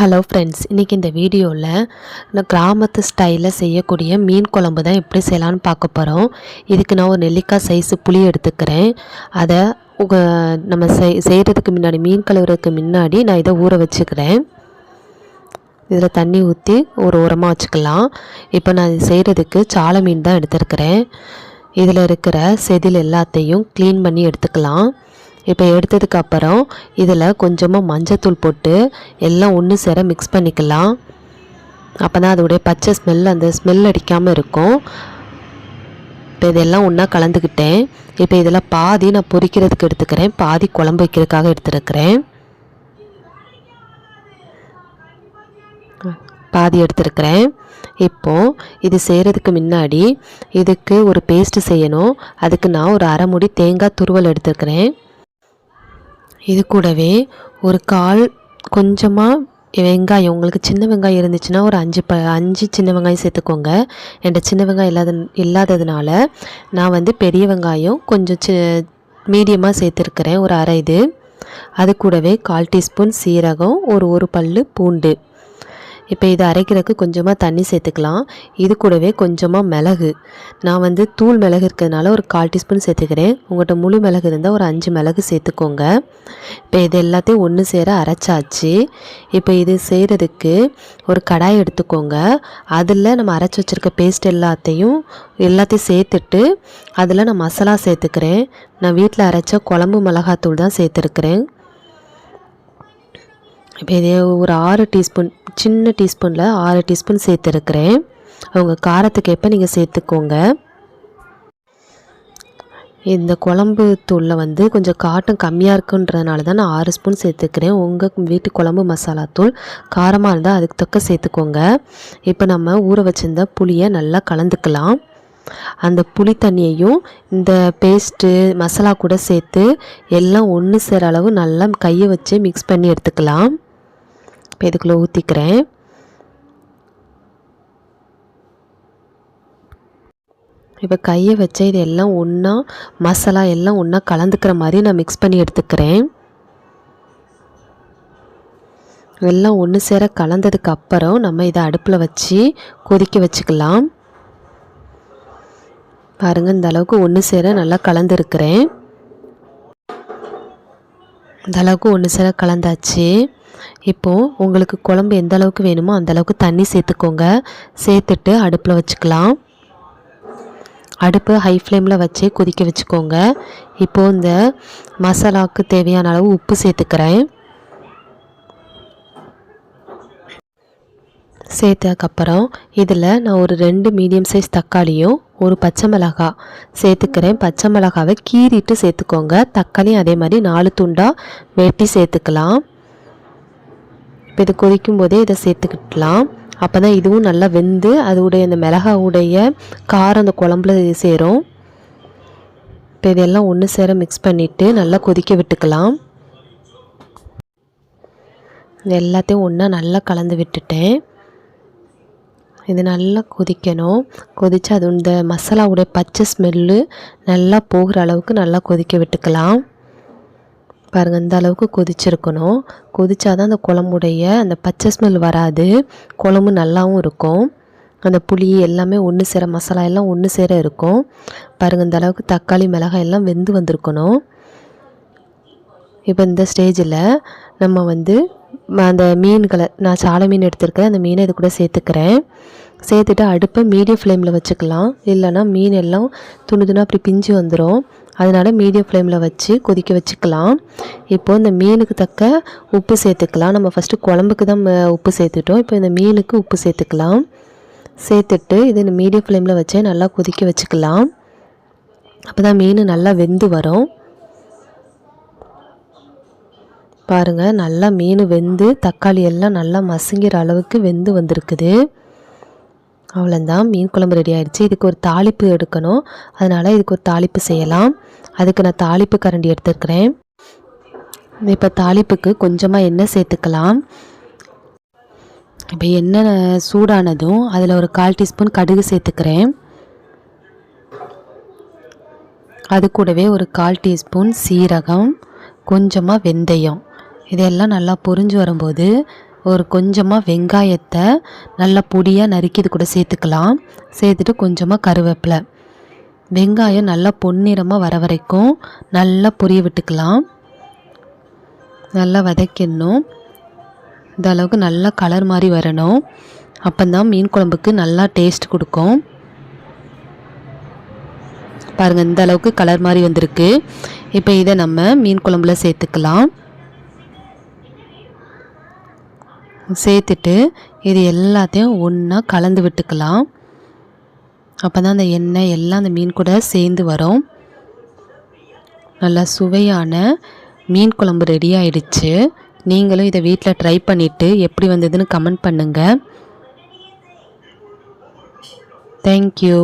Hello friends இன்றைக்கி இந்த வீடியோவில் நான் கிராமத்து ஸ்டைலில் செய்யக்கூடிய மீன் குழம்பு தான் எப்படி செய்யலான்னு பார்க்க போகிறோம் இதுக்கு நான் ஒரு நெல்லிக்காய் சைஸு புளி எடுத்துக்கிறேன். அதை உக நம்ம செய் செய்கிறதுக்கு முன்னாடி மீன் கழுவுறதுக்கு முன்னாடி நான் இதை ஊற வச்சுக்கிறேன். இதில் தண்ணி ஊற்றி ஒரு உரமாக வச்சுக்கலாம். இப்போ நான் செய்கிறதுக்கு சாலை மீன் தான் எடுத்துருக்கிறேன். இதில் இருக்கிற செதில் எல்லாத்தையும் க்ளீன் பண்ணி எடுத்துக்கலாம். இப்போ எடுத்ததுக்கு அப்புறம் இதில் கொஞ்சமாக மஞ்சத்தூள் போட்டு எல்லாம் ஒன்று சேர மிக்ஸ் பண்ணிக்கலாம். அப்போ தான் அதோடைய பச்சை ஸ்மெல் அந்த ஸ்மெல் அடிக்காமல் இருக்கும். இப்போ இதெல்லாம் ஒன்றா கலந்துக்கிட்டேன். இப்போ இதில் பாதி நான் பொரிக்கிறதுக்கு எடுத்துக்கிறேன். பாதி குழம்பு வைக்கிறதுக்காக எடுத்துருக்கிறேன். பாதி எடுத்துருக்கிறேன். இப்போது இது செய்கிறதுக்கு முன்னாடி இதுக்கு ஒரு பேஸ்ட்டு செய்யணும். அதுக்கு நான் ஒரு அரை முடி தேங்காய் துருவல் எடுத்துருக்கிறேன். இது கூடவே ஒரு கால் கொஞ்சமாக வெங்காயம் உங்களுக்கு சின்ன வெங்காயம் இருந்துச்சுன்னா ஒரு அஞ்சு ப அஞ்சு சின்ன வெங்காயம் சேர்த்துக்கோங்க. என்கிட்ட சின்ன வெங்காயம் இல்லாத இல்லாததுனால நான் வந்து பெரிய வெங்காயம் கொஞ்சம் சி மீடியமாக சேர்த்துருக்கிறேன் ஒரு அரை இது. அது கூடவே கால் டீஸ்பூன் சீரகம் ஒரு ஒரு பல் பூண்டு. இப்போ இதை அரைக்கிறதுக்கு கொஞ்சமாக தண்ணி சேர்த்துக்கலாம். இது கூடவே கொஞ்சமாக மிளகு. நான் வந்து தூள் மிளகு இருக்கிறதுனால ஒரு கால் டீஸ்பூன் சேர்த்துக்கிறேன். உங்கள்கிட்ட முழு மிளகு இருந்தால் ஒரு அஞ்சு மிளகு சேர்த்துக்கோங்க. இப்போ இது எல்லாத்தையும் ஒன்று சேர அரைச்சாச்சு. இப்போ இது செய்கிறதுக்கு ஒரு கடாய் எடுத்துக்கோங்க. அதில் நம்ம அரைச்சி வச்சுருக்க பேஸ்ட் எல்லாத்தையும் எல்லாத்தையும் சேர்த்துட்டு அதில் நான் மசாலா சேர்த்துக்கிறேன். நான் வீட்டில் அரைச்ச குழம்பு மிளகாத்தூள் தான் சேர்த்துருக்குறேன். இப்போ இதே ஒரு ஆறு டீஸ்பூன் சின்ன டீஸ்பூனில் ஆறு டீஸ்பூன் சேர்த்துருக்குறேன். அவங்க காரத்துக்கேற்ப நீங்கள் சேர்த்துக்கோங்க. இந்த குழம்பு தூளில் வந்து கொஞ்சம் காட்டம் கம்மியாக இருக்குன்றதுனால தான் நான் ஆறு ஸ்பூன் சேர்த்துக்கிறேன். உங்கள் வீட்டு குழம்பு மசாலா தூள் காரமாக இருந்தால் அதுக்கு தக்க சேர்த்துக்கோங்க. இப்போ நம்ம ஊற வச்சுருந்த புளியை நல்லா கலந்துக்கலாம். அந்த புளி தண்ணியையும் இந்த பேஸ்ட்டு மசாலா கூட சேர்த்து எல்லாம் ஒன்று சேர அளவு நல்லா கையை வச்சு மிக்ஸ் பண்ணி எடுத்துக்கலாம். இப்போ இதுக்குள்ளே ஊற்றிக்கிறேன் இப்போ கையை வச்சு இது எல்லாம் ஒன்றா மசாலா எல்லாம் ஒன்றா கலந்துக்கிற மாதிரி நான் மிக்ஸ் பண்ணி எடுத்துக்கிறேன். எல்லாம் ஒன்று சேர கலந்ததுக்கு அப்புறம் நம்ம இதை அடுப்பில் வச்சு கொதிக்க வச்சுக்கலாம். பாருங்கள் இந்த அளவுக்கு ஒன்று சேர நல்லா கலந்துருக்கிறேன். இந்த அளவுக்கு ஒன்று சேர கலந்தாச்சு. இப்போது உங்களுக்கு குழம்பு எந்த அளவுக்கு வேணுமோ அந்த அளவுக்கு தண்ணி சேர்த்துக்கோங்க. சேர்த்துட்டு அடுப்பில் வச்சுக்கலாம். அடுப்பு ஹை ஃப்ளேமில் வச்சு கொதிக்க வச்சுக்கோங்க. இப்போது இந்த மசாலாவுக்கு தேவையான அளவு உப்பு சேர்த்துக்கிறேன். சேர்த்ததுக்கப்புறம் இதில் நான் ஒரு ரெண்டு மீடியம் சைஸ் தக்காளியும் ஒரு பச்சை மிளகா சேர்த்துக்கிறேன். பச்சை மிளகாவை கீறிட்டு சேர்த்துக்கோங்க. தக்காளியும் அதே மாதிரி நாலு துண்டாக வெட்டி சேர்த்துக்கலாம். இப்போ இது கொதிக்கும் போதே இதை சேர்த்துக்கிட்டலாம் அப்போ தான் இதுவும் நல்லா வெந்து அதோடைய அந்த மிளகாவுடைய காரம் அந்த குழம்புல சேரும். இப்போ இதெல்லாம் ஒன்று சேர மிக்ஸ் பண்ணிவிட்டு நல்லா கொதிக்க விட்டுக்கலாம். இது எல்லாத்தையும் ஒன்றா நல்லா கலந்து விட்டுட்டேன். இது நல்லா கொதிக்கணும். கொதித்து அது இந்த மசாலாவுடைய பச்சை ஸ்மெல்லு நல்லா போகிற அளவுக்கு நல்லா கொதிக்க விட்டுக்கலாம். பாருங்கள் இந்த அளவுக்கு கொதிச்சிருக்கணும். கொதிச்சா தான் அந்த குழம்புடைய அந்த பச்சை ஸ்மெல் வராது. குழம்பு நல்லாவும் இருக்கும். அந்த புளி எல்லாமே ஒன்று சேர மசாலா எல்லாம் ஒன்று சேர இருக்கும். பாருங்கள் இந்த அளவுக்கு தக்காளி மிளகாய் எல்லாம் வெந்து வந்திருக்கணும். இப்போ இந்த ஸ்டேஜில் நம்ம வந்து அந்த மீன்களை நான் சாலை மீன் எடுத்திருக்கேன். அந்த மீனை இது கூட சேர்த்துக்கிறேன். சேர்த்துட்டு அடுப்பை மீடியம் ஃப்ளேமில் வச்சுக்கலாம். இல்லைன்னா மீன் எல்லாம் துணு துணு அப்படி பிஞ்சு வந்துடும் அதனால் மீடியம் ஃப்ளேமில் வச்சு கொதிக்க வச்சுக்கலாம். இப்போது இந்த மீனுக்கு தக்க உப்பு சேர்த்துக்கலாம். நம்ம ஃபஸ்ட்டு குழம்புக்கு தான் உப்பு சேர்த்துட்டோம். இப்போ இந்த மீனுக்கு உப்பு சேர்த்துக்கலாம். சேர்த்துட்டு இது இந்த மீடியம் ஃப்ளேமில் வச்சே நல்லா கொதிக்க வச்சுக்கலாம். அப்போ தான் மீன் நல்லா வெந்து வரும். பாருங்கள் நல்லா மீன் வெந்து தக்காளி எல்லாம் நல்லா மசுங்கிற அளவுக்கு வெந்து வந்திருக்குது. அவ்வளோந்தான் மீன் குழம்பு ரெடி ஆகிடுச்சு இதுக்கு ஒரு தாளிப்பு எடுக்கணும். அதனால் இதுக்கு ஒரு தாளிப்பு செய்யலாம். அதுக்கு நான் தாளிப்பு கரண்டி எடுத்துருக்கிறேன். இப்போ தாளிப்புக்கு கொஞ்சமாக எண்ணெய் சேர்த்துக்கலாம். இப்போ எண்ணெய் சூடானதும் அதில் ஒரு கால் டீஸ்பூன் கடுகு சேர்த்துக்கிறேன். அது கூடவே ஒரு கால் டீஸ்பூன் சீரகம் கொஞ்சமாக வெந்தயம். இதெல்லாம் நல்லா பொரிஞ்சு வரும்போது ஒரு கொஞ்சமாக வெங்காயத்தை நல்லா பொடியாக நறுக்கி இது கூட சேர்த்துக்கலாம். சேர்த்துட்டு கொஞ்சமாக கருவேப்பிலை. வெங்காயம் நல்லா பொன்னிறமாக வர வரைக்கும் நல்லா பொரிய விட்டுக்கலாம். நல்லா வதக்கிடணும். இந்த அளவுக்கு நல்லா கலர் மாதிரி வரணும். அப்போந்தான் மீன் குழம்புக்கு நல்லா டேஸ்ட் கொடுக்கும். பாருங்கள் இந்த அளவுக்கு கலர் மாதிரி வந்திருக்கு. இப்போ இதை நம்ம மீன் குழம்புல சேர்த்துக்கலாம். சேர்த்துட்டு இது எல்லாத்தையும் ஒன்றா கலந்து விட்டுக்கலாம். அப்போ தான் அந்த எண்ணெய் எல்லாம் அந்த மீன் கூட சேர்ந்து வரும். நல்லா சுவையான மீன் குழம்பு ரெடி ஆயிடுச்சு. நீங்களும் இதை வீட்டில் ட்ரை பண்ணிவிட்டு எப்படி வந்ததுன்னு கமெண்ட் பண்ணுங்கள் தேங்க்யூ